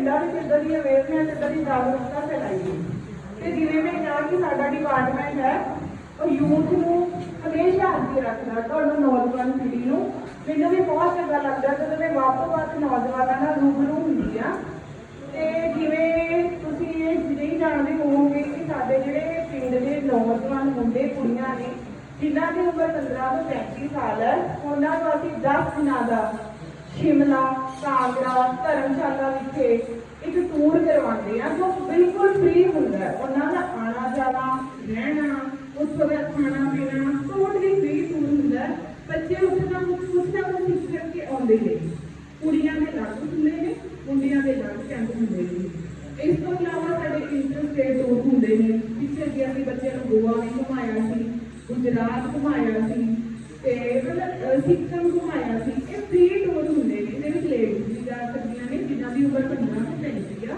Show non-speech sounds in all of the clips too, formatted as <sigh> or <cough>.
ਪਿੰਡਾਂ ਵਿੱਚ ਇਦਾਂ ਦੀ ਅਵੇਅਰਨੈਸ ਇਦਾਂ ਦੀ ਜਾਗਰੂਕਤਾ ਫੈਲਾਈਏ ਤੇ ਜਿਵੇਂ ਮੈਂ ਕਿਹਾ ਕਿ ਸਾਡਾ ਡਿਪਾਰਟਮੈਂਟ ਹੈ, ਉਹ ਯੂਥ ਨੂੰ ਹਮੇਸ਼ਾ ਅੱਗੇ ਰੱਖਦਾ, ਤੁਹਾਨੂੰ ਨੌਜਵਾਨ ਪੀੜ੍ਹੀ ਨੂੰ। ਮੈਨੂੰ ਵੀ ਬਹੁਤ ਚੰਗਾ ਲੱਗਦਾ ਜਦੋਂ ਮੈਂ ਵੱਧ ਤੋਂ ਵੱਧ ਨੌਜਵਾਨਾਂ ਨਾਲ ਰੂਬਰੂ ਹੁੰਦੀ ਆ। ਤੇ ਜਿਵੇਂ ਤੁਸੀਂ ਇਹ ਨਹੀਂ ਜਾਣਦੇ ਹੋਵੋਗੇ ਕਿ ਸਾਡੇ ਜਿਹੜੇ ਪਿੰਡ ਦੇ ਨੌਜਵਾਨ ਮੁੰਡੇ, ਕੁੜੀਆਂ ਨੇ, ਜਿਨ੍ਹਾਂ ਦੀ ਉਮਰ 15 ਤੋਂ 35 ਸਾਲ ਹੈ, ਉਹਨਾਂ ਨੂੰ ਅਸੀਂ 10 ਦਿਨਾਂ ਦਾ ਸ਼ਿਮਲਾ ਕਾਂਗੜਾ ਧਰਮਸ਼ਾਲਾ ਵਿਖੇ ਇੱਕ ਟੂਰ ਕਰਵਾਉਂਦੇ ਆ ਜੋ ਬਿਲਕੁਲ ਫ੍ਰੀ ਹੁੰਦਾ ਹੈ। ਉਹਨਾਂ ਦਾ ਆਣਾ ਜਾਣਾ, ਰਹਿਣਾ ਉੱਥੋਂ ਦਾ ਖਾਣਾ ਪੀਣਾ ਟੋਟਲੀ ਫ੍ਰੀ ਟੂਰ ਹੁੰਦਾ ਬੱਚੇ ਉੱਥੇ ਦਾ ਕੁਝ ਨਾ ਕੁਝ ਸਿੱਖ ਕਰਕੇ ਆਉਂਦੇ ਨੇ। ਕੁੜੀਆਂ ਦੇ ਲੱਗ ਹੁੰਦੇ ਨੇ, ਮੁੰਡਿਆਂ ਦੇ ਲੱਗ ਕੈਂਪ ਹੁੰਦੇ ਨੇ। ਇਸ ਤੋਂ ਇਲਾਵਾ ਸਾਡੇ ਇੰਟਰ ਟੂਰ ਹੁੰਦੇ ਨੇ। ਪਿੱਛੇ ਜੇ ਅਸੀਂ ਬੱਚਿਆਂ ਨੂੰ ਗੋਆ ਵੀ ਘੁਮਾਇਆ ਸੀ, ਗੁਜਰਾਤ ਘੁਮਾਇਆ ਸੀ, ਤੇ ਮਤਲਬ ਸਿੱਕਮ ਘੁਮਾਇਆ ਸੀ ਇਹ ਫ੍ਰੀ ਟੂਰ ਹੁੰਦੇ ਨੇ ਇਹਦੇ ਵਿੱਚ ਲੇਡੀਜ਼ ਵੀ ਜਾ ਸਕਦੀਆਂ ਨੇ ਜਿਨ੍ਹਾਂ ਦੀ ਉਮਰ 15 ਤੋਂ 35 ਆ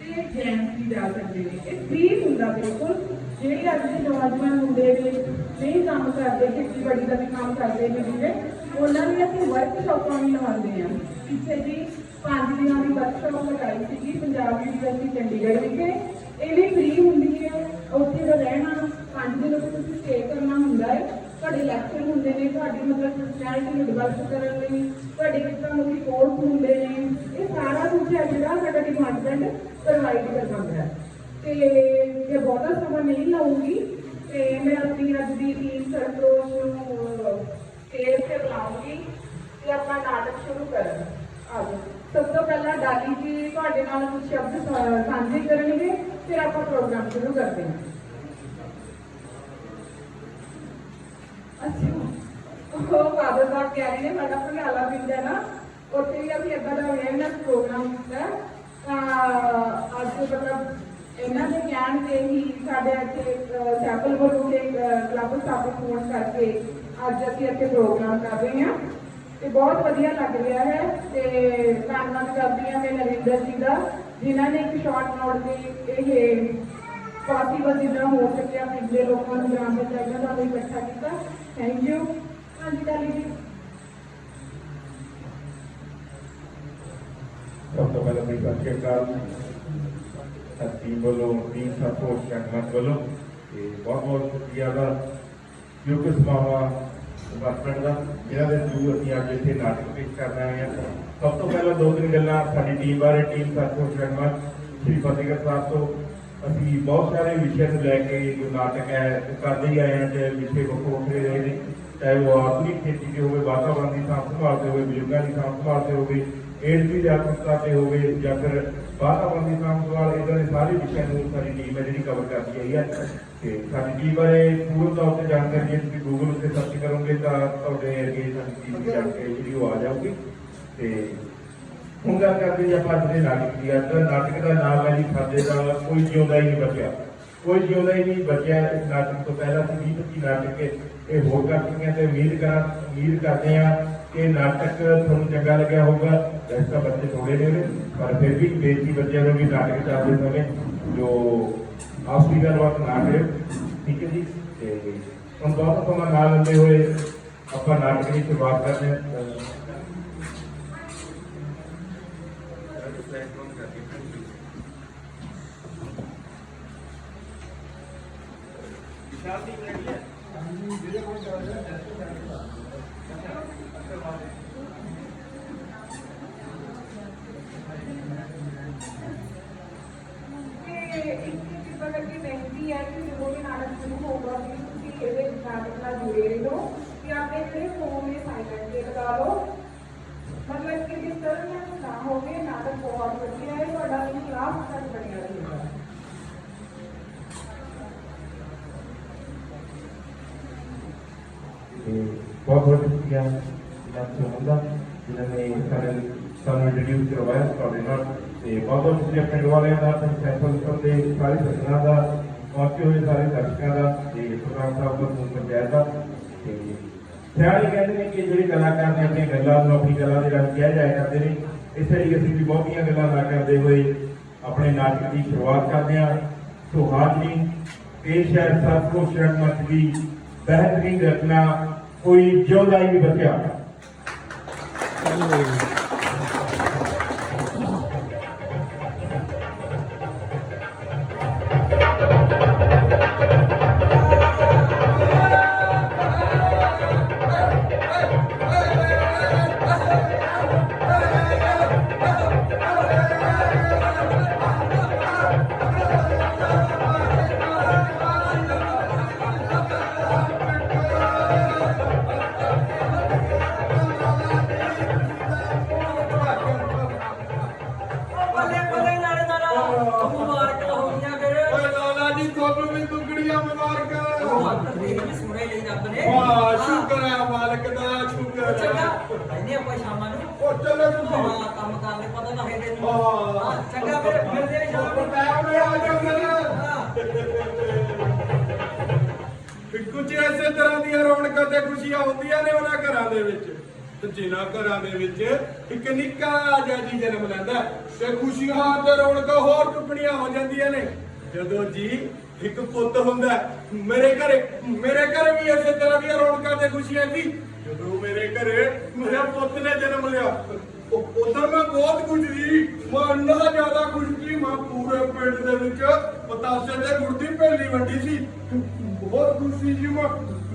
ਤੇ ਜੈਂਟਸ ਵੀ ਜਾ ਸਕਦੇ ਨੇ। ਇਹ ਫ੍ਰੀ ਹੁੰਦਾ ਬਿਲਕੁਲ। ਜਿਹੜੇ ਅੱਜ ਦੇ ਨੌਜਵਾਨ ਮੁੰਡੇ ਨੇ ਨਹੀਂ ਕੰਮ ਕਰਦੇ, ਖੇਤੀਬਾੜੀ ਦਾ ਵੀ ਕੰਮ ਕਰਦੇ ਨੇ ਜਿਹੜੇ, ਉਹਨਾਂ ਦੀ ਅਸੀਂ ਵਰਕਸ਼ਾਪਾਂ ਵੀ ਲਵਾਉਂਦੇ ਆ ਪਿੱਛੇ ਜੀ ਪੰਜ ਦਿਨਾਂ ਦੀ ਵਰਕਸ਼ਾਪ ਲਗਾਈ ਸੀਗੀ ਪੰਜਾਬ ਯੂਨੀਵਰਸਿਟੀ ਚੰਡੀਗੜ੍ਹ ਵਿਖੇ। ਇਹ ਵੀ ਫ੍ਰੀ ਹੁੰਦੀ ਹੈ। ਉੱਥੇ ਦਾ ਰਹਿਣਾ ਪੰਜ ਦਿਨ ਉੱਥੇ ਤੁਸੀਂ ਸਟੇ ਕਰਨਾ ਹੁੰਦਾ ਹੈ। ਤੁਹਾਡੇ ਲੈਕਚਰ ਹੁੰਦੇ ਨੇ, ਤੁਹਾਡੀ ਮਤਲਬ ਪਰਸਨੈਲਿਟੀ ਨੂੰ ਡਿਵੈਲਪ ਕਰਨ ਲਈ, ਤੁਹਾਡੇ ਕਿੱਦਾਂ ਮੁਖੀ ਕੋਰਸ ਹੁੰਦੇ ਨੇ। ਇਹ ਸਾਰਾ ਕੁਝ ਹੈ ਜਿਹੜਾ ਸਾਡਾ ਡਿਪਾਰਟਮੈਂਟ ਪ੍ਰੋਵਾਈਡ ਕਰਦਾ ਹੈ। ਤੇ ਇਹ ਬਹੁਤਾ ਸਮਾਂ ਨਹੀਂ ਲਾਉਂਗੀ, ਤੇ ਮੈਂ ਆਪਣੀ ਅੱਜ ਦੀ ਟੀਮ ਸਰਪ੍ਰੋਸ਼ ਨੂੰ ਸਟੇਜ ਤੇ ਬੁਲਾਉਂਗੀ ਤੇ ਆਪਾਂ ਨਾਟਕ ਸ਼ੁਰੂ ਕਰਾਂ ਆਜੋ। ਸਭ ਤੋਂ ਪਹਿਲਾਂ ਡਾਲੀ ਜੀ ਤੁਹਾਡੇ ਨਾਲ ਕੁਝ ਸ਼ਬਦ ਸਾਂਝੇ ਕਰਨਗੇ, ਫਿਰ ਆਪਾਂ ਪ੍ਰੋਗਰਾਮ ਸ਼ੁਰੂ ਕਰਦੇ ਹਾਂ। ਅੱਛਾ। ਉਹ ਫਾਦਰ ਸਾਹਿਬ ਕਹਿ ਰਹੇ ਨੇ, ਸਾਡਾ ਭਗਾਲਾ ਪਿੰਡ ਹੈ ਨਾ, ਉੱਥੇ ਵੀ ਅਸੀਂ ਏਦਾਂ ਦਾ ਅਵੇਅਰਨੈਸ ਪ੍ਰੋਗਰਾਮ ਕੀਤਾ। ਤਾਂ ਅੱਜ ਮਤਲਬ ਇਹਨਾਂ ਦੇ ਗਿਆਨ ਤੇ ਹੀ ਸਾਡੇ ਇੱਥੇ ਸੈਂਪਲ ਵੱਲੋਂ ਦੇ ਕਲੱਬ ਸਥਾਪਿਤ ਹੋਣ ਕਰਕੇ ਅੱਜ ਅਸੀਂ ਇੱਥੇ ਪ੍ਰੋਗਰਾਮ ਕਰ ਰਹੇ ਹਾਂ। ਤੇ ਬਹੁਤ ਵਧੀਆ ਲੱਗ ਰਿਹਾ ਹੈ ਤੇ ਧੰਨਵਾਦ ਕਰਦੀ ਹਾਂ ਮੈਂ ਨਰਿੰਦਰ ਜੀ ਦਾ, ਜਿਨ੍ਹਾਂ ਨੇ ਇੱਕ ਸ਼ਾਰਟ ਨੋਟ ਦੇ ਇਹ ਪੋਸੀਬਲ ਜਿੱਦਾਂ ਹੋ ਸਕਿਆ, ਪਿੰਡ ਦੇ ਲੋਕਾਂ ਨੂੰ ਗ੍ਰਾਮ ਪੰਚਾਇਤਾਂ ਦਾ ਇਕੱਠਾ ਕੀਤਾ। ਥੈਂਕ ਯੂ ਹਾਂਜੀ ਡਾਲੀ ਜੀ ਸਭ ਤੋਂ ਪਹਿਲਾਂ ਮੇਰੀ ਸਤਿ ਸ਼੍ਰੀ ਅਕਾਲ ਸਾਥੀ ਵੱਲੋਂ ਟੀਮ ਸਾਥੋਂ ਸ਼ਾਮਤ ਵੱਲੋਂ ਤੇ ਬਹੁਤ ਬਹੁਤ ਸ਼ੁਕਰੀਆ ਦਾ ਜੋ ਕਿ ਸਮਾਵਾ ਡਿਪਾਰਟਮੈਂਟ ਦਾ ਜਿਹੜਾ ਦੇ ਥਰੂ ਅਸੀਂ ਅੱਜ ਇੱਥੇ ਨਾਟਕ ਪੇਸ਼ ਕਰਨ ਆਏ ਹਾਂ ਸਭ ਤੋਂ ਪਹਿਲਾਂ ਦੋ ਤਿੰਨ ਗੱਲਾਂ ਸਾਡੀ ਟੀਮ ਬਾਰੇ ਟੀਮ ਸਾਥੋਂ ਸ਼ਾਮਤ ਸ੍ਰੀ ਫਤਿਹਗੜ੍ਹ ਸਾਹਿਬ ਤੋਂ ਅਸੀਂ ਬਹੁਤ ਸਾਰੇ ਵਿਸ਼ੇ ਨੂੰ ਲੈ ਕੇ ਜੋ ਨਾਟਕ ਹੈ ਉਹ ਕਰਦੇ ਹੀ ਆਏ ਹਾਂ ਤੇ ਵਿਸ਼ੇ ਵੱਖੋ ਵੱਖਰੇ ਰਹੇ ਨੇ ਚਾਹੇ ਉਹ ਆਧੁਨਿਕ ਖੇਤੀ ਦੇ ਹੋਵੇ ਵਾਤਾਵਰਣ ਦੀ ਸਾਂਭ ਸੰਭਾਲ ਤੇ ਹੋਵੇ ਬਜ਼ੁਰਗਾਂ ਦੀ ਸਾਂਭ ਸੰਭਾਲ ਤੇ ਹੋਵੇ ਏਡਜ਼ ਦੀ ਜਾਗਰੂਕਤਾ ਤੇ ਹੋਵੇ ਜਾਂ ਫਿਰ ਵਾਤਾਵਰਣ ਦੀ ਸਾਂਭ ਸੰਭਾਲ ਇਦਾਂ ਦੇ ਸਾਰੇ ਵਿਸ਼ਿਆਂ ਨੂੰ ਸਾਡੀ ਟੀਮ ਹੈ ਜਿਹੜੀ ਕਵਰ ਕਰਦੀ ਆਈ ਹੈ ਤੇ ਸਾਡੀ ਟੀਮ ਬਾਰੇ ਪੂਰਨ ਤੌਰ ਤੇ ਜਾਣਕਾਰੀ ਜੇ ਤੁਸੀਂ ਗੂਗਲ ਉੱਤੇ ਸਰਚ ਕਰੋਗੇ ਤਾਂ ਤੁਹਾਡੇ ਅੱਗੇ ਸਾਡੀ ਟੀਮ ਦੀ ਜਾਣਕਾਰੀ ਜਿਹੜੀ ਉਹ ਆ ਜਾਊਗੀ। ਤੇ ਹੁਣ ਗੱਲ ਕਰਦੇ ਜੀ ਆਪਾਂ ਅੱਜ ਦੇ ਨਾਟਕ ਦੀ ਅੱਜ ਨਾਟਕ ਦਾ ਨਾਮ ਹੈ ਜੀ ਸਾਡੇ ਦਾ ਕੋਈ ਜਿਉਂਦਾ ਹੀ ਨਹੀਂ ਬਚਿਆ। ਕੋਈ ਜਿਉਂਦਾ ਹੀ ਨਹੀਂ ਬਚਿਆ ਇਸ ਨਾਟਕ ਤੋਂ ਪਹਿਲਾਂ। ਸੀ 20 25 ਨਾਟਕ ਇਹ ਹੋਰ ਕਰ ਚੁੱਕੇ ਹਾਂ ਤੇ ਉਮੀਦ ਕਰਾਂ, ਉਮੀਦ ਕਰਦੇ ਹਾਂ ਕਿ ਇਹ ਨਾਟਕ ਤੁਹਾਨੂੰ ਚੰਗਾ ਲੱਗਿਆ ਹੋਊਗਾ ਵੈਸੇ ਤਾਂ ਬੱਚੇ ਥੋੜੇ ਨੇ ਉਹਦੇ, ਪਰ ਫਿਰ ਵੀ ਬੇਟੀ ਬੱਚਿਆਂ ਨੂੰ ਵੀ ਨਾਟਕ ਚੱਲਦੇ ਸਮੇਂ ਜੋ ਆਪਸੀ ਗੱਲਬਾਤ ਨਾ ਕਰਿਓ ਠੀਕ ਹੈ ਜੀ ਤੇ ਹੁਣ ਬਹੁਤ ਸਮਾਂ ਨਾ ਲੈਂਦੇ ਹੋਏ ਆਪਾਂ ਨਾਟਕ ਦੀ ਸ਼ੁਰੂਆਤ ਕਰਦੇ ਹਾਂ ਅਹ ਤੇ ਇੱਕ ਕਿਰਪਾ ਕਰਕੇ ਬੇਨਤੀ ਹੈ ਕਿ ਜਦੋਂ ਵੀ ਨਾਟਕ ਸ਼ੁਰੂ ਹੋਊਗਾ ਵੀ ਤੁਸੀਂ ਇਹਦੇ ਨਾਟਕ ਨਾਲ ਜੁੜੇ ਰਹੋ ਕਿ ਆਪਣੇ ਜਿਹੜੇ ਫੋਨ ਨੇ ਸਾਈਲੈਂਟ ਤੇ ਲਗਾ ਲਓ ਮਤਲਬ ਕਿ ਜਿਸ ਤਰ੍ਹਾਂ ਨਾਲ ਨਾ ਹੋਵੇ ਨਾਟਕ ਬਹੁਤ ਵਧੀਆ ਹੈ ਤੁਹਾਡਾ ਕਲਾਸ ਤੱਕ ਬਣਿਆ ਰਹੇਗਾ ਤੇ ਬਹੁਤ ਬਹੁਤ ਸ਼ੁਕਰੀਆ ਤੇ ਬਹੁਤ ਬਹੁਤ ਸ਼ੁਕਰੀਆ ਪਿੰਡ ਵਾਲਿਆਂ ਦਾ ਤੇ ਸੈਂਪਲ ਦੇ ਸਾਰੇ ਸੱਜਣਾਂ ਦਾ ਪਹੁੰਚੇ ਹੋਏ ਸਾਰੇ ਦਰਸ਼ਕਾਂ ਦਾ ਤੇ ਪ੍ਰੋਗਰਾਮ ਸਾਹਿਬ ਦਾ ਨੂੰ ਪੰਚਾਇਤ ਦਾ। ਤੇ ਸਿਆਣੇ ਕਹਿੰਦੇ ਨੇ ਕਿ ਜਿਹੜੇ ਕਲਾਕਾਰ ਨੇ ਆਪਣੀਆਂ ਗੱਲਾਂ ਨੂੰ ਆਪਣੀ ਗੱਲਾਂ ਦੇ ਰਾਹੀਂ ਕਿਹਾ ਜਾਇਆ ਕਰਦੇ ਨੇ। ਇਸੇ ਲਈ ਅਸੀਂ ਵੀ ਬਹੁਤੀਆਂ ਗੱਲਾਂ ਨਾ ਕਰਦੇ ਹੋਏ ਆਪਣੇ ਨਾਟਕ ਦੀ ਸ਼ੁਰੂਆਤ ਕਰਦੇ ਹਾਂ। ਸੋ ਹਾਜ਼ਰੀਨ ਪੇਸ਼ ਹੈ ਸਾਥੋਂ ਸ਼ਰਨ ਦੀ ਬਿਹਤਰੀਨ ਰਚਨਾ, ਕੋਈ ਜਿਉਂਦਾ ਹੀ ਨਹੀਂ ਬਚਿਆ। ਆਪਾਂ ਸ਼ਾਮਾਂ ਨੂੰ ਉਹ ਚੱਲੋ ਤੁਸੀਂ ਹਾਂ ਕੰਮ ਕਰਨੇ ਪਤਾ ਤਾਂ ਹੈ ਤੈਨੂੰ ਹਾਂ। ਹਾਂ ਚੰਗਾ ਫਿਰ ਮਿਲਦੇ ਆ ਸ਼ਾਮ ਨੂੰ ਮੈਂ ਮੈਂ ਆ ਜਾਊਂਗਾ ਹਾਂ। ਕੁਝ ਐਸੇ ਤਰ੍ਹਾਂ ਦੀਆਂ ਰੌਣਕਾਂ ਤੇ ਖੁਸ਼ੀਆਂ ਹੁੰਦੀਆਂ ਨੇ ਉਹਨਾਂ ਘਰਾਂ ਦੇ ਵਿੱਚ ਤੇ ਜਿਨ੍ਹਾਂ ਘਰਾਂ ਦੇ ਵਿੱਚ ਇੱਕ ਨਿੱਕਾ ਜਿਹਾ ਜੀ ਜਨਮ ਲੈਂਦਾ ਤੇ ਖੁਸ਼ੀਆਂ ਤੇ ਰੌਣਕਾਂ ਹੋਰ ਟੁੱਟਣੀਆਂ ਹੋ ਜਾਂਦੀਆਂ ਨੇ ਜਦੋਂ ਜੀ ਇੱਕ ਪੁੱਤ ਹੁੰਦਾ। ਮੇਰੇ ਘਰੇ ਮੇਰੇ ਘਰੇ ਵੀ ਐਸੇ ਤਰ੍ਹਾਂ ਦੀਆਂ ਰੌਣਕਾਂ ਤੇ ਖੁਸ਼ੀਆਂ ਸੀ ਘਰੇ ਮੇਰੇ ਪੁੱਤ ਨੇ ਜਨਮ ਲਿਆ। ਉਦੋਂ ਮੈਂ ਬਹੁਤ ਖੁਸ਼ ਸੀ। ਮੈਂ ਇੰਨਾ ਜ਼ਿਆਦਾ ਖੁਸ਼ ਸੀ। ਮੈਂ ਪੂਰੇ ਪਿੰਡ ਦੇ ਵਿੱਚ ਪਤਾਸੇ ਦੇ ਗੁੜ ਦੀ ਪਹਿਲੀ ਸੀ। ਬਹੁਤ ਖੁਸ਼ੀ ਸੀ ਮੈਂ।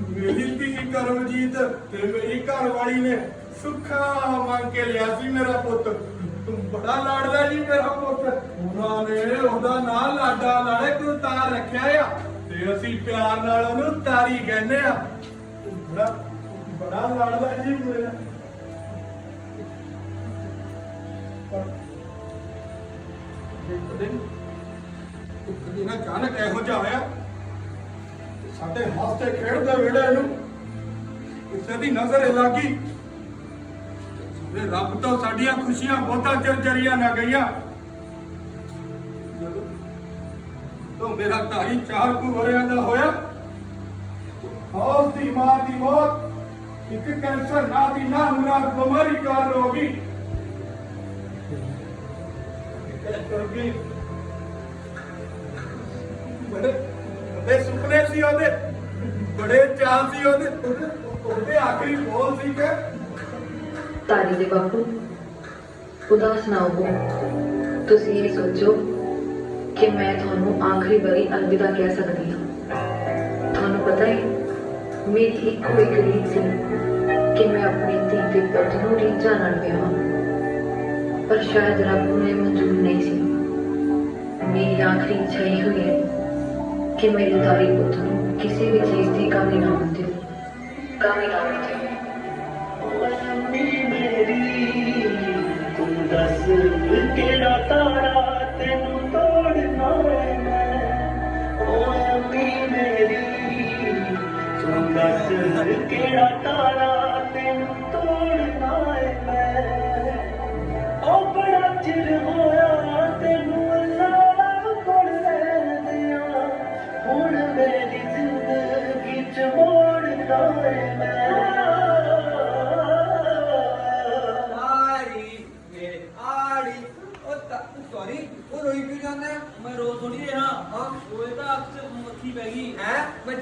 ਮੇਰੀ ਧੀ ਕਰਮਜੀਤ ਤੇ ਮੇਰੀ ਘਰਵਾਲੀ ਨੇ ਸੁੱਖਾ ਮੰਗ ਕੇ ਲਿਆ ਸੀ ਮੇਰਾ ਪੁੱਤ। ਬੜਾ ਲਾਡਦਾ ਜੀ ਮੇਰਾ ਪੁੱਤ। ਉਹਨਾਂ ਨੇ ਉਹਦਾ ਨਾਂ ਲਾਡਾ ਨਾਲੇ ਗੁਰਤਾਰ ਰੱਖਿਆ ਆ। ਤੇ ਅਸੀਂ ਪਿਆਰ ਨਾਲ ਉਹਨੂੰ ਤਾਰੀ ਕਹਿੰਦੇ ਆ। ਬੜਾ ਬੜਾ ਲਾਡਦਾ ਜੀ ਮੇਰਾ ਇੱਕ ਦਿਨ ਇੱਕ ਦਿਨ ਅਚਾਨਕ ਇਹੋ ਜਿਹਾ ਹੋਇਆ ਸਾਡੇ ਹੱਸਦੇ ਖੇਡਦੇ ਵੇੜੇ ਨੂੰ ਕਿਸੇ ਦੀ ਨਜ਼ਰ ਲੱਗੀ। ਤੇ ਰੱਬ ਤੋਂ ਸਾਡੀਆਂ ਖੁਸ਼ੀਆਂ ਬਹੁਤਾ ਚਿਰ ਚਰੀਆਂ ਨਾ ਗਈਆਂ। ਜਦੋਂ ਤੋਂ ਮੇਰਾ ਢਾਈ ਚਾਰ ਕੁ ਵਰਿਆਂ ਦਾ ਹੋਇਆ ਉਸ ਦੀ ਮਾਂ ਦੀ ਮੌਤ ਇੱਕ ਕੈਂਸਰ ਨਾਂ ਦੀ ਨਾ ਮੁਰਾਦ ਬਿਮਾਰੀ ਕਾਰਨ ਹੋ ਗਈ। ਬੜੇ ਬੜੇ ਸੁਪਨੇ ਸੀ ਉਹਦੇ। ਬੜੇ ਚਾਹ ਸੀ ਉਹਦੇ। ਉਹਦੇ- ਆਖਰੀ ਬੋਲ ਸੀ ਕਿ ਤਾਰੀ ਦੇ ਬਾਪੂ ਉਦਾਸ ਨਾ ਹੋ ਤੁਸੀਂ ਇਹ ਸੋਚੋ ਕਿ ਮੈਂ ਤੁਹਾਨੂੰ ਆਖਰੀ ਵਾਰੀ ਅਲਵਿਦਾ ਕਹਿ ਸਕਦੀ ਮੇਰੀ ਇੱਕੋ ਇੱਕ ਰੀਝ ਸੀ ਕਿ ਮੈਂ ਆਪਣੀ ਧੀ ਦੇ ਪੁੱਤ ਨੂੰ ਰੀਝਾਂ ਨਾਲ ਵਿਆਹਾਂ। ਪਰ ਸ਼ਾਇਦ ਰੱਬ ਨੂੰ ਇਹ ਮਨਜ਼ੂਰ ਨਹੀਂ ਸੀ। ਮੇਰੀ ਆਖਰੀ ਇੱਛਾ ਇਹ ਹੋਈ ਹੈ ਕਿ ਮੇਰੇ ਤਾਰੀ ਪੁੱਤ ਨੂੰ ਕਿਸੇ ਵੀ ਚੀਜ਼ ਦੀ ਕਮੀ ਨਾ ਦਿਓ। ਕਮੀ ਨਾ ਹੁੰਦੀ ਤੂੰ ਦੱਸ ਕਿਹੜਾ ਤਾਰਾ ਤੈਨੂੰ ਤੋੜਨਾ ਹੈ ਮੈਂ। ਦੱਸ ਕਿਹੜਾ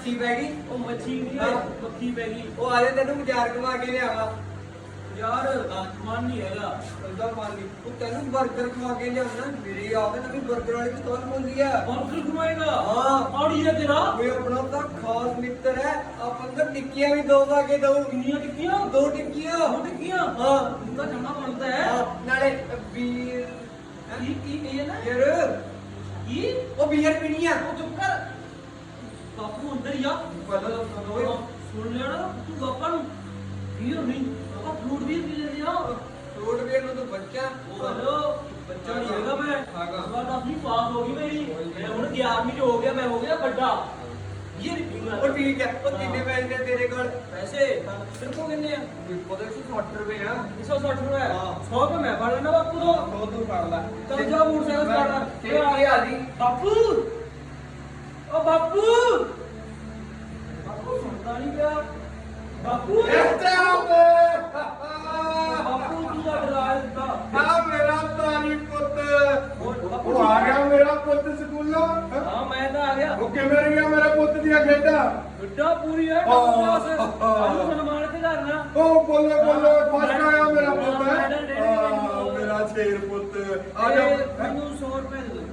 ਮੱਛੀ ਪੈ ਗਈ। ਉਹ ਮੱਛੀ ਨਹੀਂ ਹਾਂ। ਮੱਖੀ ਪੈ ਗਈ। ਉਹ ਆਲੇ ਤੈਨੂੰ ਬਾਜ਼ਾਰ ਕਮਾ ਕੇ ਲਿਆਵਾ। ਯਾਰ ਮਨ ਨਹੀਂ ਹੈਗਾ। ਬੰਦਾ ਮਾਰ ਲਈ ਉਹ ਤੈਨੂੰ 버ਗਰ ਖਵਾ ਕੇ ਲਿਆਉਣਾ ਮੇਰੇ ਆਵੇ ਨਵੀਂ 버ਗਰ ਵਾਲੀ ਸਟੋਰ ਮੁੰਦੀ ਆ। ਬੰਕਰ ਘੁਮਾਏਗਾ? ਹਾਂ। ਆੜੀ ਹੈ ਤੇਰਾ? ਉਹ ਆਪਣਾ ਤਾਂ ਖਾਸ ਮਿੱਤਰ ਹੈ ਆਪਾਂ ਨੂੰ ਤਾਂ ਟਿੱਕੀਆਂ ਵੀ ਦੋ ਪਾ ਕੇ ਦਊ। ਕਿੰਨੀਆਂ ਟਿੱਕੀਆਂ? ਦੋ ਟਿੱਕੀਆਂ। ਦੋ ਟਿੱਕੀਆਂ? ਹਾਂ। ਤੂੰ ਤਾਂ ਚੰਗਾ ਬਣਦਾ ਹੈ। ਹਾਂ, ਨਾਲੇ ਬੀਰ ਕੀ ਕੀ ਕਹੀ ਨਾ ਯਾਰ ਕੀ? ਉਹ ਬੀਅਰ ਪੀਣੀ ਆ। ਉਹ ਚੁੱਪ ਕਰ। ਬਾਪੂ ਅੰਦਰ ਹੀ ਆ। ਪਤਾ ਲੱਗਾ ਓਏ ਸੁਣ ਲਿਆ ਨਾ ਤੂੰ ਬਾਪਾ ਨੂੰ ਕੀ ਨਹੀਂ। ਆਪਾਂ ਫਰੂਟ ਵੀ ਪੀ ਲੈਂਦੇ ਆ? ਰੋਡ ਵੇਰ ਨੂੰ ਤਾਂ ਬੱਚਾ। ਉਹ ਹਲੋ ਬੱਚਾ ਨਹੀਂ ਹੈਗਾ ਮੈਂ। ਹੈਗਾ। ਵਾਰ ਤਾਂ ਆਪਣੀ ਪਾਸ ਹੋ ਗਈ ਮੇਰੀ। ਮੈਂ ਹੁਣ 11ਵੀਂ ਚ ਹੋ ਗਿਆ ਮੈਂ ਹੋ ਗਿਆ ਵੱਡਾ। ਇਹ ਪੀਣਾ ਉਹ ਠੀਕ ਹੈ ਉਹ ਕਿੰਨੇ ਪੈਸੇ ਨੇ ਤੇਰੇ ਕੋਲ? ਪੈਸੇ? ਕੋਲ ਕਿੰਨੇ ਆ? ਪਤਾ ਸੀ 60 ਰੁਪਏ ਆ। 160 ਰੁਪਏ ਹਾਂ। 100 ਰੁਪਏ ਮੈਂ ਫੜ ਲੈਣਾ ਬਾਪੂ ਤੋਂ। ਦੋ ਤੂੰ ਫੜ ਲੈ। ਚੱਲ ਜਾ ਮੋਟਰਸਾਈਕਲ ਕਰ ਤੇ ਕੀ ਆ ਜੀ ਬਾਪੂ! ਓ ਬਾਪੂ! ਬਾਪੂ ਸੁਣਦਾ ਨਹੀਂ ਪਿਆ। ਬਾਪੂ! ਇੱਥੇ ਆਵੇ ਬਾਪੂ ਤੂੰ ਤਾਂ ਡਰਾ ਦਿੱਤਾ। ਆ ਮੇਰਾ ਤਾਰੀ ਪੁੱਤ। ਹੋਰ ਬਾਪੂ ਉਹ ਆ ਗਿਆ ਮੇਰਾ ਪੁੱਤ ਸਕੂਲੋਂ। ਹੈਂ? ਮੈਂ ਤਾਂ ਆ ਗਿਆ। ਉਹ ਕਿਵੇਂ ਰਹੀਆਂ ਮੇਰੇ ਪੁੱਤ ਦੀਆਂ ਖੇਡਾਂ? ਵੱਡਾ ਪੂਰੀ ਹੈ। ਕਲਾਸ ਸਾਨੂੰ ਸਨਮਾਨਿਤ ਕਰਨਾ ਉਹ ਬੋਲੇ ਬੋਲੇ ਫਸ ਗਿਆ ਮੇਰਾ ਪੁੱਤ। ਹਾਂ। ਮੇਰਾ ਸ਼ੇਰ ਪੁੱਤ। ਆ ਜਾ? ਮੈਨੂੰ 100 ਰੁਪਏ ਦੇ ਦਿਓ।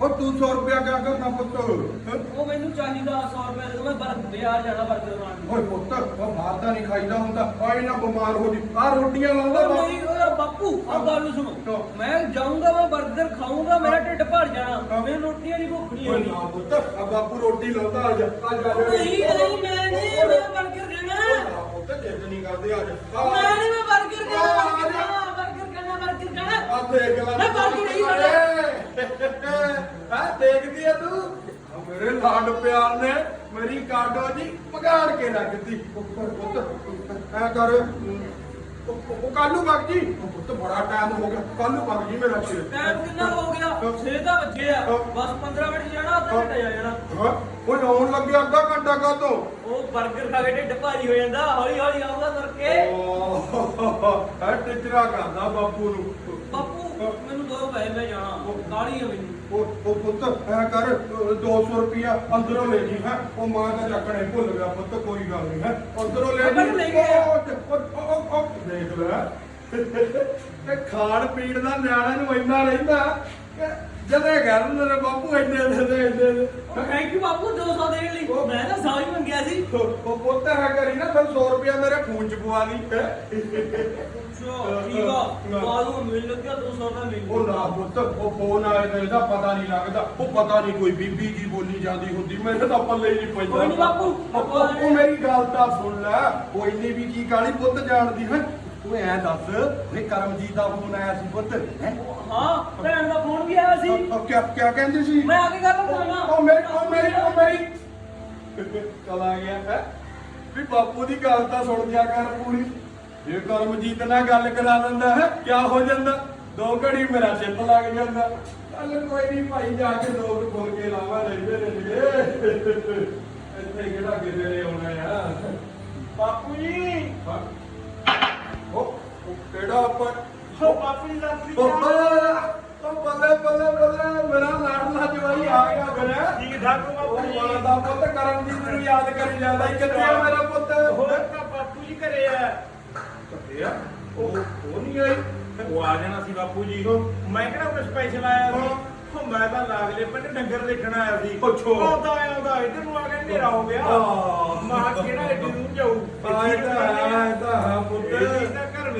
ਉਹ ਤੂੰ 100 ਰੁਪਿਆ ਕਰਨਾ ਪੁੱਤ? ਉਹ ਮੈਨੂੰ ਚਾਹੀਦਾ 100 ਰੁਪਏ ਦੇ ਮੈਂ ਬਰ ਜਾਣਾ ਬਰਗਰ ਓਏ ਪੁੱਤ ਉਹ ਬਾਹਰ ਨਹੀਂ ਖਾਈਦਾ ਹੁੰਦਾ। ਆਏ ਨਾ ਬਿਮਾਰ ਹੋ ਜੀ। ਆ ਰੋਟੀਆਂ ਲਾਉਂਦਾ ਵਾ। ਮੇਰੀ ਬਾਪੂ ਆ ਗੱਲ ਸੁਣੋ। ਮੈਂ ਜਾਊਂਗਾ ਮੈਂ ਬਰਗਰ ਖਾਊਂਗਾ ਮੇਰਾ ਢਿੱਡ ਭਰ ਜਾਣਾ। ਹਾਂ। ਰੋਟੀਆਂ ਦੀ ਭੁੱਖ ਓਏ ਨਾ ਪੁੱਤ ਆ ਬਾਪੂ ਰੋਟੀ ਲਾਉਂਦਾ ਆ ਜਾ ਆ ਜਾ। ਨਹੀਂ ਮੈਂ ਨਹੀਂ ਮੈਂ ਬਰਗਰ ਦੇਣਾ ਨਾ ਪੁੱਤ ਜਿੱਦ ਨਹੀਂ ਕਰਦੇ ਆ ਜਾ। ਮੈਂ ਨਹੀਂ ਮੈਂ ਬਰਗਰ ਦੇਣਾ ਬਰਗਰ ਦੇਣਾ ਬਰਗਰ ਦੇਣਾ ਬਰਗਰ ਦੇਣਾ ਆ ਦੇਖ ਲੈ ਮੈਂ ਬਰਗਰ ਨਹੀਂ ਖਾਣਾ। ਹਾਂ ਦੇਖਦੀ ਆ ਤੂੰ? ਆ ਮੇਰੇ ਲਾਡ ਪਿਆਰ ਨੇ ਮੇਰੀ ਕਾਡੋ ਜੀ ਪਗਾੜ ਕੇ ਰੱਖਦੀ ਉੱਪਰ ਪੁੱਤ ਐ ਕਰ। ਉਹ ਕੱਲ ਨੂੰ ਵਗ ਜੀ। ਉਹ ਪੁੱਤ ਬੜਾ ਟਾਈਮ ਹੋ ਗਿਆ। ਕੱਲ ਨੂੰ ਵਗ ਜੀ ਮੇਰਾ ਸ਼ੇਰ ਟਾਈਮ ਕਿੰਨਾ ਹੋ ਗਿਆ? 6 ਤਾਂ ਵੱਜੇ ਆ। ਬਸ 15 ਮਿੰਟ ਜਾਣਾ ਅੱਧਾ ਘੰਟਾ ਜਾ ਜਾਣਾ। ਹਾਂ। ਉਹ ਆਉਣ ਲੱਗੇ ਅੱਧਾ ਘੰਟਾ ਕਾ ਤੋਂ ਉਹ 버ਗਰ ਖਾ ਕੇ ਢਿੱਡ ਭਾਰੀ ਹੋ ਜਾਂਦਾ। ਹੌਲੀ ਹੌਲੀ ਆਊਗਾ ਤੁਰ ਕੇ। ਹੈ ਟਿਚਰਾ ਕਰਦਾ ਬਾਪੂ ਨੂੰ। ਬਾਪੂ ਮੈਨੂੰ ਦੋ ਪੈ ਮੈਂ ਜਾਣਾ। ਕਾਲੀ ਆ ਮੈਨੂੰ। ਉਹ ਉਹ ਪੁੱਤ ਐ ਕਰ 200 ਰੁਪਿਆ ਅੰਦਰੋਂ ਲੈ ਜੀ ਹੈ। ਉਹ ਮਾਂ ਦਾ ਚੱਕਣੇ ਭੁੱਲ ਗਿਆ ਪੁੱਤ ਕੋਈ ਗੱਲ ਨਹੀਂ ਹੈ। ਅੰਦਰੋਂ ਲੈ ਜੀ। ਉਹ- ਦੇਖ ਲੈ। ਤੇ ਖਾਣ ਪੀਣ ਦਾ ਨਿਆਣੇ ਨੂੰ ਇੰਨਾ ਰਹਿੰਦਾ ਕਿ ਜਦੇ ਘਰ ਮੇਰੇ ਬਾਪੂ ਇੰਨੇ ਦੇ ਦੇ ਦੇ। ਥੈਂਕ ਯੂ ਬਾਪੂ 200 ਦੇਣ ਲਈ। ਮੈਂ ਤਾਂ ਸਾਰੀ ਮੰਗਿਆ ਸੀ। ਉਹ ਪੁੱਤ ਹੈ ਕਰੀ ਨਾ ਫਿਰ 100 ਰੁਪਿਆ ਮੇਰੇ ਫੋਨ ਚ ਪਵਾ ਹੈਂ। ਅੱਛਾ ਠੀਕ ਆ? ਮਾਲੂਮ ਮਿਲ ਲੱਗਿਆ 200 ਦਾ ਮਿਲ ਉਹ ਨਾ ਪੁੱਤ ਉਹ ਫੋਨ ਆਏ ਤੇ ਇਹਦਾ ਪਤਾ ਨਹੀਂ ਲੱਗਦਾ। ਉਹ ਪਤਾ ਨਹੀਂ ਕੋਈ ਬੀਬੀ ਕੀ ਬੋਲੀ ਜਾਂਦੀ ਹੁੰਦੀ। ਮੇਰੇ ਤਾਂ ਪੱਲੇ ਹੀ ਨਹੀਂ ਪੈਂਦਾ। ਕੋਈ ਨੀ ਬਾਪੂ, ਉਹ- ਉਹ ਮੇਰੀ ਗੱਲ ਤਾਂ ਸੁਣ ਲੈ। ਉਹ ਇੰਨੀ ਵੀ ਕੀ ਕਾਲੀ ਪੁੱਤ ਜਾਣਦੀ ਹੈ? ਤੂੰ ਐ ਦੱਸ ਵੇ ਕਰਮਜੀਤ ਦਾ ਫੋਨ ਆਇਆ ਸੀ ਪੁੱਤ ਹੈ? ਹਾਂ ਭੈਣ ਦਾ ਫੋਨ ਵੀ ਆਇਆ ਸੀ। ਉਹ ਕਿਆ ਕਿਆ ਕਹਿੰਦੀ ਸੀ? ਮੈਂ ਆ ਕੇ ਗੱਲ ਕਰਾਂਗਾ ਉਹ ਮੇਰੀ ਉਹ ਮੇਰੀ ਉਹ ਮੇਰੀ ਚਲਾ ਗਿਆ ਹੈ? ਵੀ ਬਾਪੂ ਦੀ ਗੱਲ ਤਾਂ ਸੁਣ ਜਾ ਕਰ ਪੂਰੀ। ਜੇ ਕਰਮਜੀਤ ਨਾਲ ਗੱਲ ਕਰਾ ਦਿੰਦਾ ਹੈ ਕਿਆ ਹੋ ਜਾਂਦਾ? ਦੋ ਘੜੀ ਮੇਰਾ ਚਿੱਤ ਲੱਗ ਜਾਂਦਾ। ਚੱਲ ਕੋਈ ਨਹੀਂ ਭਾਈ ਜਾ ਕੇ ਲੋਕ ਬੋਲ ਕੇ ਲਾਵਾ ਲੈਂਦੇ ਰਹਿੰਦੇ ਇੱਥੇ ਕਿਹੜਾ ਕਿਤੇ ਨੇ ਆਉਣਾ ਆ? ਬਾਪੂ ਜੀ! ਉਹ ਕਿਹੜਾ ਆਪਾਂ? ਉਹ ਬਾਪੂ ਜੀ ਦਾ ਉਹ ਬੱਲੇ ਬੱਲੇ ਬੱਲੇ ਮੇਰਾ ਲਾਡਲਾ ਜਵਾਈ ਆ ਗਿਆ ਮੇਰਾ ਠੀਕ ਠਾਕ ਹੋ ਬਾਪੂ ਜੀ? ਮਾਂ ਦਾ ਪੁੱਤ ਕਰਮਜੀਤ ਨੂੰ ਯਾਦ ਕਰੀ ਜਾਂਦਾ ਕਿੱਥੇ ਆ ਮੇਰਾ ਪੁੱਤ। ਹੋਰ ਤਾਂ ਬਾਪੂ ਜੀ ਘਰੇ ਆ। ਆ। ਉਹ ਉਹ ਨਹੀਂ ਆਈ। ਉਹ ਆ ਜਾਣਾ ਸੀ ਬਾਪੂ ਜੀ। ਮੈਂ ਕਿਹੜਾ ਕੋਈ ਸਪੈਸ਼ਲ ਆਇਆ ਸੀ? ਉਹ ਮੈਂ ਤਾਂ ਲਾਗਲੇ ਪਿੰਡ ਡੰਗਰ ਦੇਖਣ ਆਇਆ ਸੀ। ਅੱਛਾ। ਆਉਂਦਾ ਆਉਂਦਾ ਇੱਧਰ ਨੂੰ ਆ ਕੇ ਹਨੇਰਾ ਹੋ ਗਿਆ। ਮਾਂ ਕਿਹੜਾ ਏਡੀ ਦੂਰ ਜਾਊ? ਆਏ ਤਾਂ ਇਹ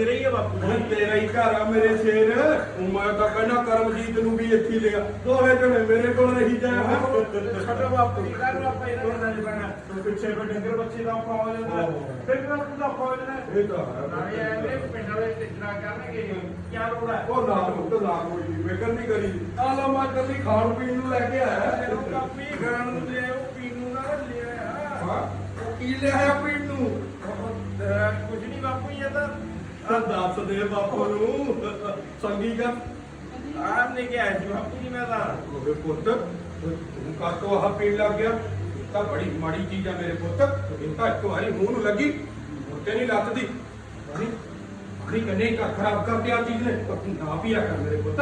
ਤਾਂ ਘਰ ਮੇਰੇ ਹੀ ਆ ਬਾਪੂ। ਜੀ ਤੇਰਾ ਹੀ ਘਰ ਆ ਮੇਰੇ ਸ਼ੇਰ। ਉਹ ਮੈਂ ਤਾਂ ਕਹਿੰਦਾ ਕਰਮਜੀਤ ਨੂੰ ਵੀ ਇੱਥੇ ਲਿਆ। ਦੋਵੇਂ ਜਣੇ ਮੇਰੇ ਕੋਲ ਰਹੀ ਜਾਏ ਹਾਂ ਛੋਟਾ ਬਾਪੂ ਜੀ ਨੂੰ ਆਪਾਂ ਇਹਨਾਂ ਨਾਲ ਜਾਣਾ ਤੂੰ ਪਿੱਛੇ ਕੋ ਡੰਗਰ ਬੱਚੇ ਦਾ ਹੋ ਜਾਂਦਾ ਫਿਰ ਮੈਂ ਤੂੰ ਦਾ ਹੋ ਜਾਣਾ? ਇਹ ਤਾਂ ਹੈ। ਨਾਲੇ ਐਵੇਂ ਪਿੰਡ ਵਾਲੇ ਟਿੱਚਰਾ ਕਰਨਗੇ। ਕੀ ਲੋੜ ਹੈ ਉਹ ਨਾ ਪੁੱਤ ਨਾ ਕੋਈ ਨਹੀਂ ਫਿਕਰ ਨਹੀਂ ਕਰੀ। ਆ ਲਓ ਮੈਂ ਕੱਲੀ ਖਾਣ ਪੀਣ ਨੂੰ ਲੈ ਕੇ ਆਇਆ। ਚਲੋ ਕਾਪੀ ਖਾਣ ਨੂੰ ਤੇ ਉਹ ਪੀਣ ਨੂੰ ਨਾ ਲਿਆ ਹਾਂ। ਉਹ ਕੀ ਲਿਆਇਆ ਪੀਣ ਨੂੰ? ਕੁਝ ਨਹੀਂ ਬਾਪੂ ਜੀ ਇਹ ਤਾਂ ਦੱਸ ਦੇ ਬਾਪੂ ਨੂੰ। ਸੰਗੀ ਕਰ ਆਪ ਨੇ ਕਿਹਾ ਸੀ ਬਾਪੂ ਜੀ ਮੈਂ ਤਾਂ। ਉਹਦੇ ਪੁੱਤ, ਤੂੰ ਕਾਤੋਂ ਆਹ ਪੀਣ ਲੱਗ ਗਿਆ? ਤਾਂ ਬੜੀ ਮਾੜੀ ਚੀਜ਼ ਆ ਮੇਰੇ ਪੁੱਤ। ਇਹ ਤਾਂ ਇੱਕ ਮੂੰਹ ਨੂੰ ਲੱਗੀ। ਮੁੱਤੇ ਨਹੀਂ ਲੱਤਦੀ। ਨਹੀਂ ਕੰਨੇ ਘਰ ਖਰਾਬ ਕਰ ਦਿਆ ਚੀਜ਼ ਨੇ। ਤਾਂ ਤੂੰ ਨਾ ਪੀਆ ਕਰ ਮੇਰੇ ਪੁੱਤ।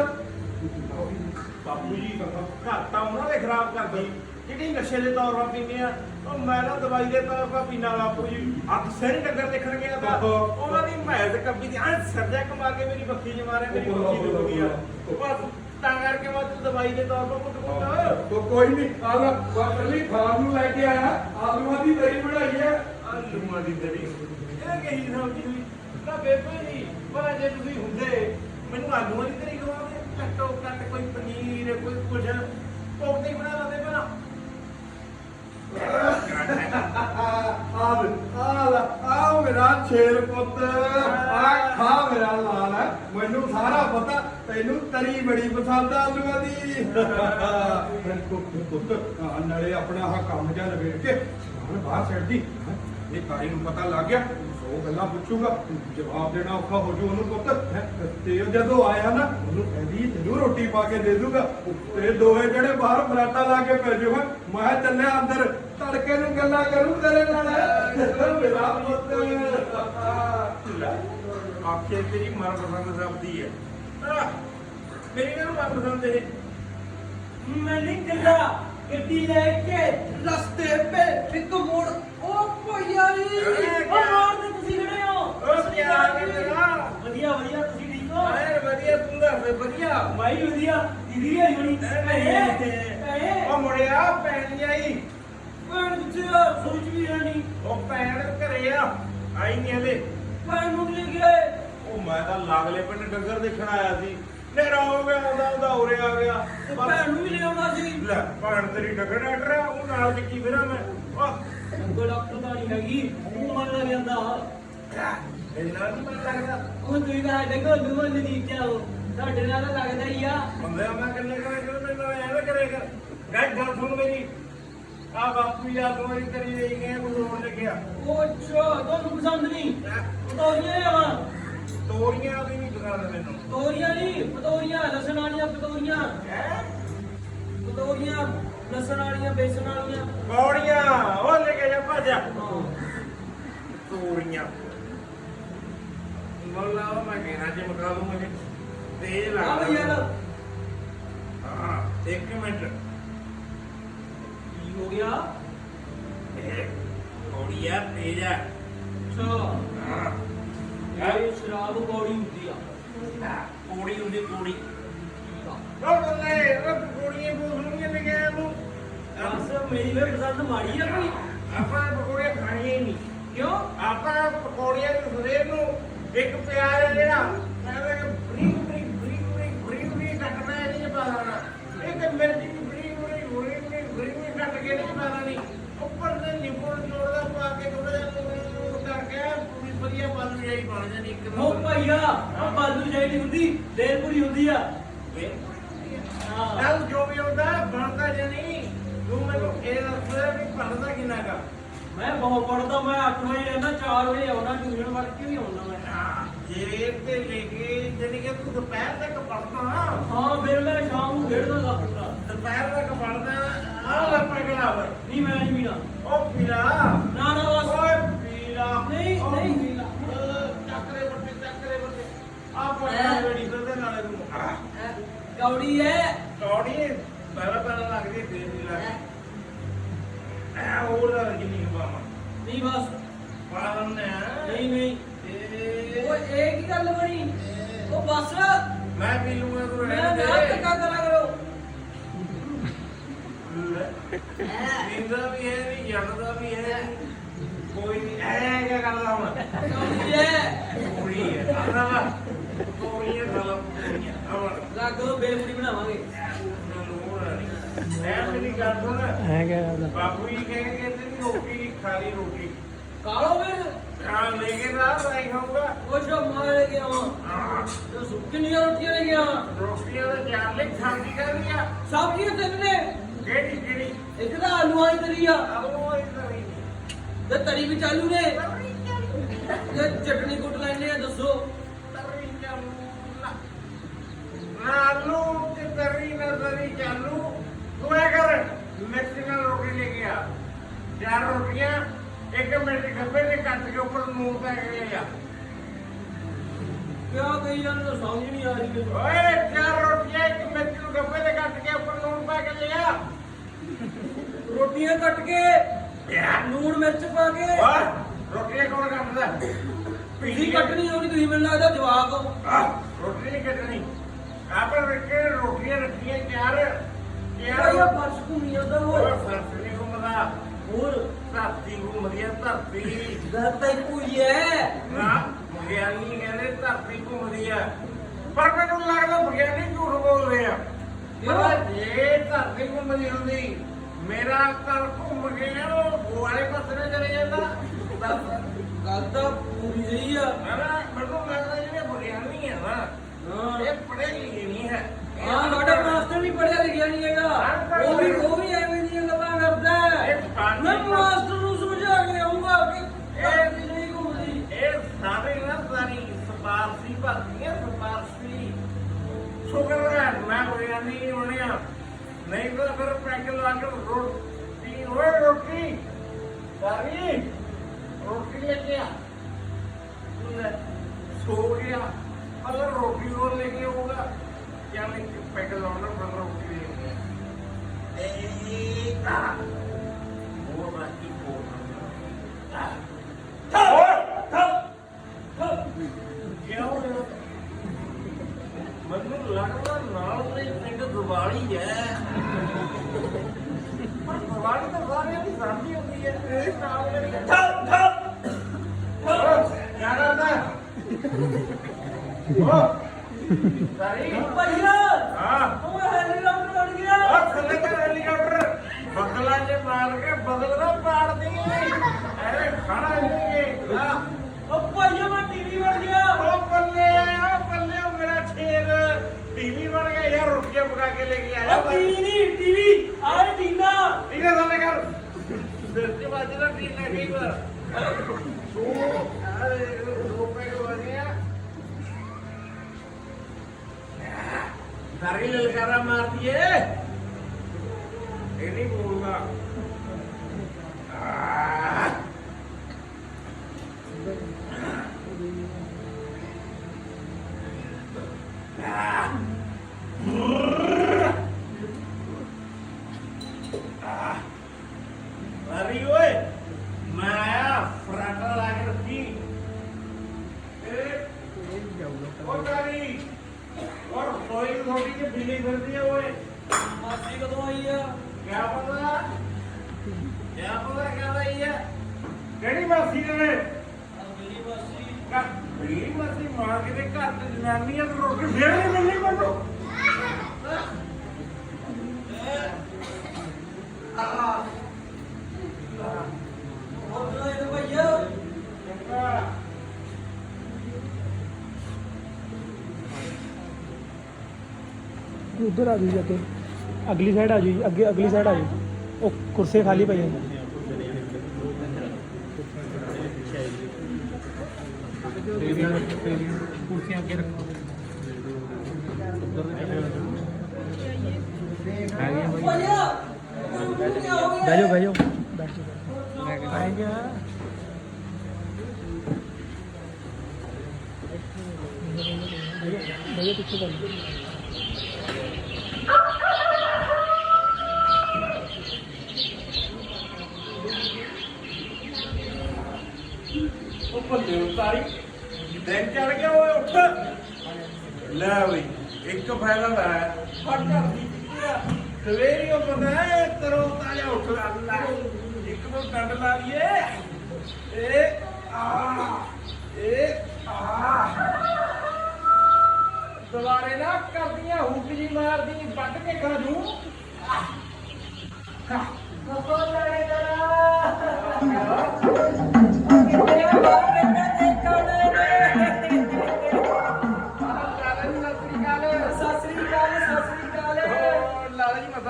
ਬਾਪੂ ਜੀ ਘਰ ਤਾਂ ਉਹਨਾਂ ਦੇ ਖਰਾਬ ਕਰਦੀ ਜਿਹੜੀ ਨਸ਼ੇ ਦੇ ਤੌਰ 'ਤੇ ਪੀਂਦੇ ਆ। ਉਹ ਮੈਂ ਨਾ ਦਵਾਈ ਦੇ ਤੌਰ 'ਤੇ ਪੀਣਾ ਬਾਪੂ ਜੀ। ਅੱਖ ਸਿਰ ਡੰਗਰ ਦੇਖਣ ਗਿਆ ਤਾਂ। ਆਹੋ। ਉਹਨਾਂ ਦੀ ਮੈਜ਼ ਕੱਪੀ ਦੀ ਆਂ ਸਰਜਾ ਕਮਾ ਕੇ ਮੇਰੀ ਬੱਖੀ 'ਚ ਮਾਰੇ ਬੱਖੀ ਦੁਖਦੀ ਆ ਬਸ ਤਾਂ ਕਰਕੇ ਮੈਂ ਤੂੰ ਦਵਾਈ ਦੇ ਤੌਰ 'ਤੇ ਕੁੱਟ ਕੁੱਟ ਤੋ ਕੋਈ ਨਹੀਂ ਆ ਲੈ ਕੱਲੀ ਖਾਣ ਨੂੰ ਲੈ ਕੇ ਆਇਆ। ਆਲੂਆਂ ਦੀ ਦਹੀਂ ਬਣਾਈ ਹੈ ਆਲੂਆਂ ਦੀ ਦਰੀ ਇਹ ਕਹੀ ਹੋਈ? ਤਾਂ ਬੇਬੇ ਨਹੀਂ ਪਰ ਜੇ ਤੁਸੀਂ ਹੁੰਦੇ ਮੈਨੂੰ ਆਲੂਆਂ ਦੀ ਦਰੀ ਖਵਾਉਂਦੇ ਘੱਟੋ ਘੱਟ ਕੋਈ ਪਨੀਰ ਕੋਈ ਕੁਝ ਕੋਫਤੇ ਹੀ ਬਣਾ ਲੈਂਦੇ ਬਣਾ ਆ ਮੇਰਾ ਪੁੱਤ। ਆ ਖਾ ਮੇਰਾ ਲਾਲ ਹੈ। ਮੈਨੂੰ ਸਾਰਾ ਪਤਾ ਤੈਨੂੰ ਤਰੀ ਬੜੀ ਪਸੰਦ ਆ ਆਲੂਆਂ ਦੀ। ਪੁੱਤ, ਪੁੱਤ ਆ ਨਾਲੇ ਆਪਣਾ ਆਹ ਕੰਮ ਜਿਹਾ ਲਵੇੜ ਕੇ ਸਮਾਨ ਬਾਹਰ ਛੱਡ ਦੀ। ਇਹ ਕਾਰੀ ਨੂੰ ਪਤਾ ਲੱਗ ਗਿਆ। ਸੋ ਗੱਲਾਂ ਪੁੱਛੂਗਾ ਜਵਾਬ ਦੇਣਾ ਔਖਾ ਹੋ ਜੂ ਉਹਨੂੰ ਪੁੱਤ। ਹੈਂ। ਤੇ ਉਹ ਜਦੋਂ ਆਇਆ ਨਾ ਉਹਨੂੰ ਕਹਿੰਦੀ ਤੈਨੂੰ ਰੋਟੀ ਪਾ ਕੇ ਦੇ ਦੂਗਾ। ਤੇ ਦੋਵੇਂ ਜਿਹੜੇ ਬਾਹਰ ਬਰਾਟਾ ਲਾ ਕੇ ਪੈ ਜਾਊਗਾ ਮੈਂ ਚੱਲਿਆ ਅੰਦਰ ਤੜਕੇ ਨੂੰ ਗੱਲਾਂ ਕਰੂ ਤੇਰੇ ਨਾਲ। ਮੇਰਾ ਪੁੱਤ। ਆਖੇ ਤੇਰੀ ਮਨਪਸੰਦ ਸਬਜ਼ੀ ਹੈ। ਆਹ, ਮੇਰੀ ਨਾ ਮਨਪਸੰਦ ਇਹ? ਮੈਂ ਨਿਕਲਾ ਗੱਡੀ ਲੈ ਕੇ ਰਸਤੇ 'ਤੇ ਇੱਕ ਉਹ ਭਈਆ ਜੀ ਉਹ ਮਾਰ ਦੇ ਤੁਸੀਂ ਖੜੇ ਹੋ ਉਹ ਕੀ ਹਾਲ ਹੈ ਤੇਰਾ? ਵਧੀਆ ਵਧੀਆ ਤੁਸੀਂ ਠੀਕ ਹੋ ਆਏ ਵਧੀਆ ਤੂੰ ਦੱਸ ਵਧੀਆ ਮਾਈ ਵਧੀਆ ਦੀਦੀ ਆਈ ਹੋਣੀ ਭੈਣੇ ਉਹ ਮੁੜਿਆ ਪੈਣ ਨਹੀਂ ਆਈ ਭੈਣ ਕਿੱਥੇ ਆ ਸੋਚ ਵੀ ਨਹੀਂ ਉਹ ਭੈਣ ਘਰੇ ਆ ਆਈ ਨਹੀਂ ਹਲੇ ਭੈਣ ਨੂੰ ਲੈ ਗਏ ਉਹ ਮੈਂ ਤਾਂ ਲਾਗਲੇ ਪਿੰਡ ਡੰਗਰ ਦੇਖਣ ਆਇਆ ਸੀ ਨੇਰਾ ਹੋ ਗਿਆ ਆਉਂਦਾ ਆਉਂਦਾ ਉਰੇ ਆ ਗਿਆ ਤੇ ਭੈਣ ਨੂੰ ਵੀ ਲੈ ਸੀ ਲੈ ਭੈਣ ਤੇਰੀ ਡੰਗਰ ਡਾਕਟਰ ਆ ਉਹ ਨਾਲ ਚੱਕੀ ਫਿਰਾਂ ਮੈਂ ਆਹ ਕੋਈ ਡਾਕਟਰ ਤਾਂ ਨਹੀਂ ਹੈਗੀ ਉਹ ਮੰਨ ਲੱਗ ਜਾਂਦਾ ਇੰਨਾ ਨਹੀਂ ਮੈਨੂੰ ਲੱਗਦਾ ਉਹ ਤੁਸੀਂ ਤਾਂ ਡੰਗੋ ਨੂੰ ਨਦੀ ਚਾਓ ਤੁਹਾਡੇ ਨਾਲ ਤਾਂ ਲੱਗਦਾ ਹੀ ਆ। ਬੰਦੇ ਮੈਂ ਕਿੰਨੇ ਕਰੇ ਕਿ ਮੈਨੂੰ ਐਵੇਂ ਕਰੇਗਾ? ਗੱਲ ਗੱਲ ਸੁਣ ਮੇਰੀ। ਆ ਬਾਪੂ ਯਾਰ ਦੋਰੀ ਤੇਰੀ ਲਈ ਗਏ ਕੁਝ ਹੋਰ ਲੱਗਿਆ। ਉਹ ਅੱਛਾ ਤੁਹਾਨੂੰ ਪਸੰਦ ਨਹੀਂ। ਉਹ ਤਾਂ ਉਹਨੇ ਆਵਾ। ਤੋਰੀਆਂ ਵੀ ਨਹੀਂ ਦਿਖਾ ਦੇ ਮੈਨੂੰ। ਤੋਰੀਆਂ ਨਹੀਂ ਪਤੋਰੀਆਂ ਲਸਣ ਵਾਲੀਆਂ ਪਤੋਰੀਆਂ ਹੈ? ਪਤੋਰੀਆਂ ਲਸਣ ਵਾਲੀਆਂ ਬੇਸਣ ਵਾਲੀਆਂ ਕੌੜੀਆਂ ਉਹ ਲੈ ਕੇ ਜਾ ਭਾਜਾ ਹਾਂ ਤੋਰੀਆਂ। ਮੱਲਾ ਉਹ ਮੈਂ ਕਹਿਣਾ ਜੇ ਮਕਾ ਲੂੰ ਮੈਨੂੰ ਯਾਰ। ਲੱਗਦਾ ਹਾਂ ਇੱਕ ਮਿੰਟ। ਕੀ ਹੋ ਗਿਆ? ਇਹ ਕੌੜੀਆ ਤੇਜ਼ ਆ। ਅੱਛਾ। ਹਾਂ। ਇਹ ਸ਼ਰਾਬ ਕੌੜੀ ਹੁੰਦੀ ਆ। ਕੋੜੀ ਹੁੰਦੀ ਕੋੜੀ। ਬੱਲੇ ਕੋੜੀਆਂ ਬੋਲਣੀਆਂ ਲੈ ਨੂੰ ਮੇਰੀ ਵੀ ਪਸੰਦ ਮਾੜੀ ਆ ਕੋਈ। ਆਪਾਂ ਪਕੌੜੇ ਖਾਣੀਆਂ ਹੀ ਨਹੀਂ। ਕਿਉਂ? ਆਪਾਂ ਪਕੌੜੀਆਂ ਦੇ ਸਵੇਰ ਨੂੰ ਇੱਕ ਪਿਆਜ਼ ਹੈ ਜਿਹੜਾ ਮੈਂ ਬਰੀਕ ਬਰੀਕ ਬਰੀਕ ਬਰੀਕ ਬਰੀਕ ਬਰੀਕ ਕੱਟਣਾ ਹੈ ਨਹੀਂ ਪਾ ਦੇਣਾ। ਇੱਕ ਮਿਰਚ ਵੀ ਬਰੀਕ ਬਰੀਕ ਬਰੀਕ ਬਰੀਕ ਬਰੀਕ ਬਰੀਕ ਕੱਟ ਕੇ ਨਹੀਂ ਪਾ ਦੇਣੀ। ਉੱਪਰ ਤੇ ਨਿੰਬੂ ਨਿਚੋੜਦਾ ਪਾ ਕੇ ਥੋੜਾ ਜਿਹਾ ਨੂਣ ਕਰਕੇ ਪੂਰੀ ਵਧੀਆ ਬਾਲੂ ਜਾਈ ਬਣ ਜਾਂਦੀ ਇੱਕ ਉਹ ਭਈਆ ਆ ਬਾਲੂ ਜਾਈ ਹੁੰਦੀ ਦੇਰ ਪੂਰੀ ਹੁੰਦੀ ਆ। ਹਾਂ। ਜੋ ਵੀ ਹੁੰਦਾ ਬਣਦਾ ਜਣੀ ਤੂੰ ਮੈਨੂੰ ਇਹ ਦੱਸ ਵੀ ਪੜਦਾ ਕਿੰਨਾ ਕਾ ਮੈਂ ਬਹੁਤ ਪੜਦਾ ਮੈਂ 8 ਵਜੇ ਰਹਿੰਦਾ 4 ਵਜੇ ਆਉਣਾ ਟਿਊਸ਼ਨ ਵੜ ਕੇ ਵੀ ਆਉਣਾ ਮੈਂ। ਜੇ ਤੇ ਲੈ ਕੇ ਜਾਨੀ ਕਿ ਤੂੰ ਦੁਪਹਿਰ ਤੱਕ ਪੜਦਾ ਹਾਂ ਫਿਰ ਮੈਂ ਸ਼ਾਮ ਨੂੰ ਖੇਡਦਾ ਲੱਗਾ ਦੁਪਹਿਰ ਤੱਕ ਪੜਦਾ ਆ ਲੈ ਪਗਲਾ ਵੇ। ਨਹੀਂ ਮੈਂ ਨਹੀਂ ਪੀਣਾ। ਉਹ ਪੀਲਾ। ਨਾ ਨਾ ਬਸ। ਓਏ ਪੀਲਾ। ਨਹੀਂ, ਨਹੀਂ। ਪੀਲਾ। ਚੱਕਰੇ ਬੱਟੇ ਚੱਕਰੇ ਬੱਟੇ। ਆ ਪੜਦਾ ਰੇੜੀ ਫਿਰਦੇ ਨਾਲੇ ਤੂੰ। ਕੌੜੀ ਹੈ ਕੌੜੀ? ਪਹਿਲਾਂ ਪਹਿਲਾਂ ਲੱਗਦੀ ਫੇਰ ਨਹੀਂ ਲੱਗਦੀ। ਆ ਹੋਰ ਦਾ ਜਿੰਨੀ ਬਾਮਾ ਨਹੀਂ ਬਸ ਪਾਲਨ ਨੇ ਨਹੀਂ ਨਹੀਂ ਇਹ ਉਹ ਇਹ ਕੀ ਗੱਲ ਬਣੀ ਉਹ ਬਸ ਮੈਂ ਪੀ ਲੂੰਗਾ ਤੂੰ ਮੈਂ ਰਹਿਣ ਨਾ ਦੇ ਟੱਕਾ ਕਰਾ ਕਰੋ ਨੀਂਦਾ ਵੀ ਹੈ ਨਹੀਂ ਜੜਦਾ ਵੀ ਹੈ ਕੋਈ ਨਹੀਂ ਐ ਕਿਆ ਕਰਦਾ ਹੁਣ ਕੌੜੀ ਹੈ ਪੂਰੀ ਹੈ ਆਣਾ ਵਾ ਪੂਰੀ ਹੈ ਗੱਲ ਪੂਰੀ ਹੈ ਆਵਣ ਲੱਗ ਲੋ ਬੇਲਪੂਰੀ ਬਣਾਵਾਂਗੇ ਮੈਂ ਮੇਰੀ ਗੱਲ ਸੁਣ ਹੈ ਕਿਆ ਬਾਪੂ ਜੀ ਕਹਿੰਦੇ ਕਿ ਤੇ ਰੋਟੀ ਖਾਲੀ ਰੋਟੀ। ਕਾਲੋ ਫਿਰ। ਆ ਲੈ ਕੇ ਨਾ ਨਹੀਂ ਖਾਊਗਾ ਉਹ ਜੋ ਮਾਰ ਗਿਆ ਆਹ, ਜੋ ਸੁੱਕੀਆਂ ਰੋਟੀਆਂ ਲੈ ਗਿਆ ਰੋਟੀਆਂ ਦਾ ਚਾਰ ਲੈ ਖਾਂਦੀ ਕਰਦੀ ਆ। ਸਬਜ਼ੀਆਂ ਤਿੰਨ ਨੇ? ਕਿਹੜੀ ਕਿਹੜੀ? ਇੱਕ ਤਾਂ ਆਲੂ ਵਾਲੀ ਤਰੀ ਆ। ਆਲੂ ਇਧਰ ਹੀ ਤੇ ਤਰੀ ਵੀ ਚਾਲੂ ਨੇ ਤੇ ਚਟਣੀ ਕੁੱਟ ਲੈਣੇ ਆ ਦੱਸੋ ਤਰੀ ਚਾਲੂ ਨਾ ਆਲੂ ਤੇ ਤਰੀ ਨਾ ਤਰੀ ਚਾਲੂ ਤੂੰ ਐ ਕਰ ਮੈਕਸੀਕਨ ਰੋਟੀ ਲੈ ਕੇ ਆ ਚਾਰ ਰੋਟੀਆਂ ਇੱਕ ਮਿੰਟ ਗੱਬੇ ਦੇ ਕੱਟ ਕੇ ਉੱਪਰ ਨੂਨ ਪੈ ਕੇ ਆ। ਕਿਆ ਕਹੀ ਜਾਂਦੇ ਤਾਂ ਸਮਝ ਨਹੀਂ ਆ ਰਹੀ ਮੈਨੂੰ ਓਏ ਚਾਰ ਰੋਟੀਆਂ ਇੱਕ ਮਿੰਟ ਨੂੰ ਗੱਬੇ ਦੇ ਕੱਟ ਕੇ ਉੱਪਰ ਨੂਨ ਪਾ ਕੇ ਲਿਆ ਰੋਟੀਆਂ ਕੱਟ ਕੇ ਲੂਣ ਮਿਰਚ ਪਾ ਕੇ। ਓਏ ਰੋਟੀਆਂ ਕੌਣ ਕੱਟਦਾ? ਤੁਸੀਂ ਕੱਟਣੀ ਹੋਣੀ ਤੁਸੀਂ ਮੈਨੂੰ ਲੱਗਦਾ ਜਵਾਬ ਹੋ। ਆਹ, ਰੋਟੀ ਨਹੀਂ ਕੱਟਣੀ। ਆਪਾਂ ਰੱਖੇ ਰੋਟੀਆਂ ਰੱਖੀਆਂ ਚਾਰ? ਯਾਰ ਚਾਰ ਇਹ ਪਰਸ ਘੁੰਮੀ ਜਾਂਦਾ ਓਏ। ਓਏ ਫਰਸ ਨਹੀਂ ਘੁੰਮਦਾ। ਹੋਰ ਧਰਤੀ ਘੁੰਮਦੀ ਆ ਧਰਤੀ ਗੱਲ ਤਾਂ ਇੱਕੋ ਹੀ ਹੈ ਨਾ ਵਿਗਿਆਨੀ ਕਹਿੰਦੇ ਧਰਤੀ ਘੁੰਮਦੀ ਆ ਪਰ ਮੈਨੂੰ ਲੱਗਦਾ ਵਿਗਿਆਨੀ ਝੂਠ ਆ। ਪਤਾ ਜੇ ਧਰਤੀ ਘੁੰਮਦੀ ਹੁੰਦੀ ਮੇਰਾ ਘਰ ਘੁੰਮ ਕੇ ਉਹ ਵਾਲੇ ਪਾਸੇ ਨੂੰ ਚਲੇ ਜਾਂਦਾ। ਗੱਲ ਤਾਂ ਪੂਰੀ ਸਹੀ ਆ। ਨਾ ਮੈਨੂੰ ਲੱਗਦਾ ਜਿਹੜੇ ਵਿਗਿਆਨੀ ਆ ਨਾ ਇਹ ਪੜ੍ਹੇ ਲਿਖੇ ਨਹੀਂ ਹੈ। ਹਾਂ ਸਾਡਾ ਮਾਸਟਰ ਵੀ ਪੜਿਆ ਲਿਖਿਆ ਨਹੀਂ ਹੈਗਾ। ਉਹ ਵੀ ਉਹ ਵੀ ਐਵੇਂ ਦੀਆਂ ਗੱਲਾਂ ਕਰਦਾ ਹੈ ਇਹ ਪਾਣੀ- ਮੈਂ ਮਾਸਟਰ ਨੂੰ ਸਮਝਾ ਕੇ ਆਉਂਗਾ ਕਿ ਇਹ ਵੀ ਨਹੀਂ ਘੁੰਮਦੀ। ਇਹ ਸਾਰੇ ਨਾ ਸਾਰੀ ਸਪਾਰਸੀ ਭਰਤੀਆਂ ਸਪਾਰਸੀ ਸ਼ੁਕਰ ਹੈ ਮੈਂ ਵਿਗਿਆਨੀ ਨਹੀਂ ਬਣਿਆ ਨਹੀਂ ਤਾਂ ਫਿਰ ਪੈਕ ਲਾ ਕੇ ਰੋਟੀ ਓਏ ਰੋਟੀ। ਸਾਰੀ ਰੋਟੀ ਲੈ ਕੇ ਆ। ਲੈ, ਸੋ ਗਿਆ। ਅਗਰ ਰੋਟੀ ਹੋਰ ਲੈ ਕੇ ਆਊਗਾ। ਜਾਂ ਮੈਂ ਪੈਕ ਲਾਉਣਾ ਫਿਰ ਰੋਟੀ ਲੈ ਕੇ ਆ। ਏ ਆ ਸਾਰੀ ਭਈਆ ਹਾਂ ਉਹ ਹੈਲੀਕਾਪਟਰ ਉੜ ਗਿਆ ਉਹ ਥੱਲੇ ਤੇ ਹੈਲੀਕਾਪਟਰ ਬਦਲਾ ਜੇ ਮਾਰ ਕੇ ਬਦਲ ਨਾ ਪਾੜ ਦੀ ਐ ਖੜਾ ਨਹੀਂ ਹਾਂ ਉਹ ਭਈਆ ਮੈਂ ਟੀਵੀ ਵੜ ਗਿਆ ਉਹ ਬੱਲੇ ਆ ਬੱਲੇ ਉਹ ਮੇਰਾ ਛੇਰ ਟੀਵੀ ਬਣ ਗਿਆ ਯਾਰ ਰੋਟੀਆਂ ਪਕਾ ਕੇ ਲੈ ਕੇ ਆਇਆ ਉਹ ਟੀਵੀ ਨਹੀਂ ਟੀਵੀ ਆਏ ਟੀਨਾ ਠੀਕ ਹੈ ਸਾਲੇ ਕਰ ਸਿਰ ਤੇ ਵੱਜਦਾ ਟੀਨਾ ਕਈ ਵਾਰ ਤੂੰ ਆਰੇ ਸਾਰੀ ਲਲਕਾਰਾ ਮਾਰਦੀ ਏ ਇਹ ਨਹੀਂ ਬੋਲਦਾ ਕਿਹੜੀ ਮਾਸੀ ਨੇ ਮੇਰੀ ਮਾਸੀ ਘਰ ਮੇਰੀ ਮਾਸੀ ਮਾਂ ਕਿਤੇ ਘਰ ਤੇ ਜਨਾਨੀਆਂ ਨੂੰ ਰੋਕ ਕੇ ਫੇਰ ਨਹੀਂ ਮਿਲਣੀ ਮੈਨੂੰ ਉਹ ਬੁਲਾਏ ਤੇ ਭਈਆ ਚੰਗਾ ਉਧਰ ਆ ਜੀ ਅੱਗੇ ਅਗਲੀ ਸਾਈਡ ਆ ਜੀ ਅੱਗੇ ਅਗਲੀ ਸਾਈਡ ਆ ਜੀ ਉਹ ਕੁਰਸੀ ਖਾਲੀ ਕੁਰਸੀਆਂ ਅੱਗੇ ਰੱਖੋ? ਭਈਆ ਕੀ ਆਏਗਾ ਬਹਿ ਪਿੱਛੇ ਕਰ ਉਹ ਭੱਲੇ ਉਤਾਰੀ ਦਿਨ ਚੜ ਗਿਆ ਓਏ ਉੱਠ ਲੈ ਬਈ। ਇੱਕ ਫਾਇਦਾ ਲੈ ਫੜ ਕਰਦੀ ਸਵੇਰੀ ਉਹ ਪਤਾ ਤਰੋ ਤਾਜਾ ਉੱਠ ਅੱਲਾ ਇੱਕ ਦੋ ਡੰਡ ਲਾ ਲਈਏ। ਇਹ ਆ ਇਹ ਆ। ਦੁਬਾਰੇ ਨਾ ਕਰਦੀਆਂ ਹੁੱਕ ਜੀ ਮਾਰਦੀ ਵੱਢ ਕੇ ਖਾ ਜੂ। ਕਸੋ ਲੜੇ ਜਰਾ।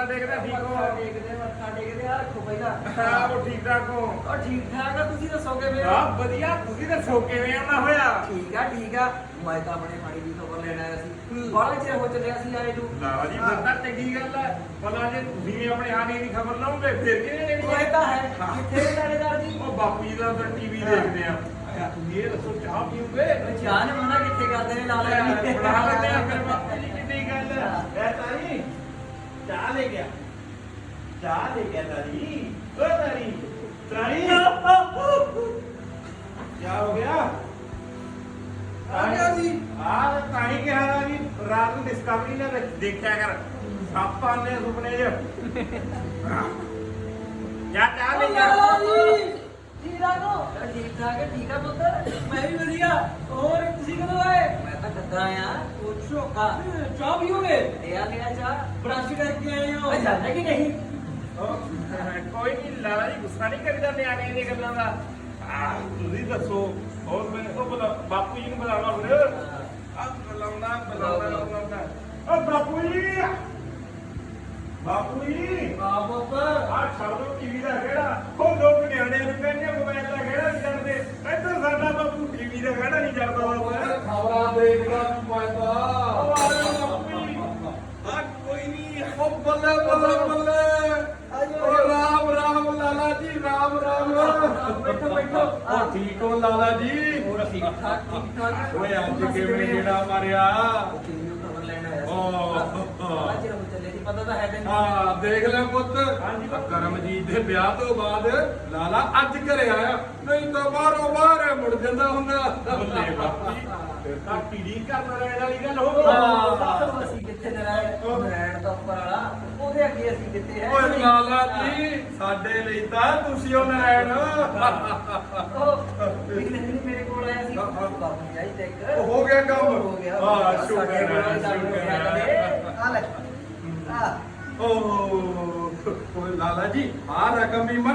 ਮੱਥਾ ਟੇਕਦਾ ਠੀਕ ਹੋ ਟੇਕਦੇ ਮੱਥਾ ਟੇਕਦੇ ਆ ਰੱਖੋ ਪਹਿਲਾਂ। ਹਾਂ ਉਹ ਠੀਕ ਠਾਕ ਹੋ। ਉਹ ਠੀਕ ਠਾਕ ਆ ਤੁਸੀਂ ਦੱਸੋਗੇ ਫਿਰ ਆ ਵਧੀਆ ਤੁਸੀਂ ਦੱਸੋ ਕਿਵੇਂ ਆਉਣਾ ਹੋਇਆ? ਠੀਕ ਆ ਠੀਕ ਆ। ਮੈਂ ਤਾਂ ਆਪਣੇ ਮਾੜੀ ਦੀ ਖਬਰ ਲੈਣ ਆਇਆ ਸੀ। ਬਾਹਲੇ ਚਿਰ ਹੋ ਚੱਲਿਆ ਸੀ ਆਏ ਨੂੰ। ਲਾਲਾ ਜੀ ਫਿਰ ਤਾਂ ਚੰਗੀ ਗੱਲ ਹੈ ਭਲਾ ਜੇ ਤੁਸੀਂ ਆਪਣੇ ਹਾਨੀ ਦੀ ਖਬਰ ਲਾਉਂਗੇ ਫਿਰ ਕਿਹਨੇ ਲੈਣੀ ਇਹ ਤਾਂ ਹੈ। ਕਿੱਥੇ ਨੇ ਲਾੜੇਦਾਰ ਜੀ। ਉਹ ਬਾਪੂ ਜੀ ਦਾ ਤਾਂ ਟੀਵੀ ਦੇਖਦੇ ਆ। ਤੁਸੀਂ ਇਹ ਦੱਸੋ ਚਾਹ ਪੀਓਗੇ? ਜਾਨ ਮੁੰਡਾ ਕਿੱਥੇ ਕਰਦੇ ਨੇ ਲਾਲੇ ਬਣਾ ਲੈਂਦੇ ਆ ਫਿਰ ਬਾਪੂ ਜੀ ਕਿੰਨੀ ਗੱਲ ਹੈ। ਐ ਤਾਰੀ ਚਾਹ ਲੈ ਗਿਆ ਚਾਹ ਲੈ ਗਿਆ ਤਾਰੀ। ਓ ਤਾਰੀ। ਤਾਰੀ। ਕੀ ਹੋ ਗਿਆ? ਆ ਗਿਆ ਜੀ। ਆ ਤਾਂ ਹੀ ਕਿਹਾ ਨਾ ਵੀ ਰਾਤ ਨੂੰ ਡਿਸਕਵਰੀ ਨਾ ਦੇਖ- ਦੇਖਿਆ ਕਰ। ਸੱਪ ਆਉਂਦੇ ਆ ਸੁਪਨੇ 'ਚ। <laughs> ਜਾ ਚਾਹ ਲੈ ਉਹ ਜੀ ਜੀ ਰਾਗੋ ਠੀਕ ਠਾਕ ਠੀਕ ਆ ਪੁੱਤਰ ਮੈਂ ਵੀ ਵਧੀਆ। ਹੋਰ ਤੁਸੀਂ ਕਦੋਂ ਆਏ? ਮੈਂ ਤਾਂ ਕੱਦਾਂ ਆ ਉਹ ਝੋਕਾ ਚਾਹ ਪੀਓਗੇ? ਇਹ ਆ ਲਿਆ ਚਾਹ। ਬ੍ਰਸ਼ ਕਰਕੇ ਆਏ ਹੋ। ਜਾਣਾ ਕਿ ਨਹੀਂ? ਕੋਈ ਨਹੀਂ ਲਾਲਾ ਜੀ ਗੁੱਸਾ ਨਹੀਂ ਕਰੀਦਾ ਨਿਆਣੇ ਦੀਆਂ ਗੱਲਾਂ ਦਾ। ਆ ਤੁਸੀਂ ਦੱਸੋ। ਹੋਰ ਮੈਂ ਉਹ ਬੁਲਾ ਬਾਪੂ ਜੀ ਨੂੰ ਬੁਲਾਉਣਾ ਫਿਰ। ਆ ਬੁਲਾਉਣਾ ਬੁਲਾਉਣਾ ਬੁਲਾਉਣਾ ਓ ਬਾਪੂ ਜੀ! ਬਾਪੂ ਜੀ। ਆ ਪੁੱਤ। ਆ ਛੱਡ ਟੀਵੀ ਦਾ ਖੇੜਾ। ਉਹ ਲੋਕ ਨਿਆਣੇ ਨੂੰ ਕਹਿੰਦੇ ਮੋਬਾਈਲ ਦਾ ਖੇੜਾ ਨਹੀਂ ਛੱਡਦੇ ਇੱਧਰ ਸਾਡਾ ਬਾਪੂ ਟੀਵੀ ਦਾ ਖੇੜਾ ਨਹੀਂ ਛੱਡਦਾ ਬਾਪੂ। ਖਬਰਾਂ ਦੇਖਦਾ ਤੂੰ ਪੈਦਾ ਉਹ ਆ ਰਿਹਾ ਬਾਪੂ ਜੀ। ਆ ਕੋਈ ਨਹੀਂ ਉਹ ਬੱਲੇ ਬੱਲੇ ਬੱਲੇ। ਉਹ ਰਾਮ ਰਾਮ ਲਾਲਾ ਜੀ ਰਾਮ ਰਾਮ। ਬੈਠੋ ਬੈਠੋ। ਉਹ ਠੀਕ ਹੋ ਲਾਲਾ ਜੀ? ਹੋਰ ਠੀਕ ਠਾਕ ਠੀਕ ਠਾਕ। ਓਏ ਅੱਜ ਕਿਵੇਂ ਜਿਹੜਾ ਮਾਰਿਆ? ਆਇਆ ਸੀ। ਓਹ। ਅੱਜ ਰੋ ਚੱਲੇ ਦੀ ਪਤਾ ਤਾਂ ਹੈ ਤੈਨੂੰ। ਹਾਂ ਦੇਖ ਲੈ ਪੁੱਤ। ਕਰਮਜੀਤ ਦੇ ਵਿਆਹ ਤੋਂ ਬਾਅਦ ਲਾਲਾ ਅੱਜ ਘਰੇ ਆਇਆ। ਨਹੀਂ ਤਾਂ ਬਾਹਰੋਂ ਬਾਹਰ ਮੁੜ ਜਾਂਦਾ ਹੁੰਦਾ। ਬੱਲੇ ਬਾਪੂ ਫਿਰ ਤਾਂ ਟੀਵੀ ਕਰਨ ਰਹਿਣ ਵਾਲੀ ਗੱਲ ਹੋ ਗਈ। ਦੱਸੋ ਅਸੀਂ ਕਿੱਥੇ ਨਰਾਇਣ ਨਰਾਇਣ ਤੋਂ ਉੱਪਰ ਵਾਲਾ। ਉਹਦੇ ਅੱਗੇ ਅਸੀਂ ਕਿੱਥੇ ਹੈ? ਓਏ ਲਾਲਾ ਜੀ ਸਾਡੇ ਲਈ ਤਾਂ ਤੁਸੀਂ ਉਹ ਨਰਾਇਣ। ਉਹ ਪਿਛਲੇ ਦਿਨ ਮੇਰੇ ਕੋਲ ਆਇਆ ਸੀ। ਬਾਬੂ ਜਾਈ ਤੇ ਇੱਕ। ਹੋ ਗਿਆ ਕੰਮ? ਹੋ ਗਿਆ। ਹਾਂ, ਸ਼ੁਕਰ ਸਾਡੇ ਕੋਲ ਹੈ, ਤਾਂ ਸ਼ੁਕਰ ਆ ਹੈ। ਆ ਲੈ। ਆ ਓ ਓਏ ਲਾਲਾ ਜੀ ਆ ਰਕਮ ਵੀ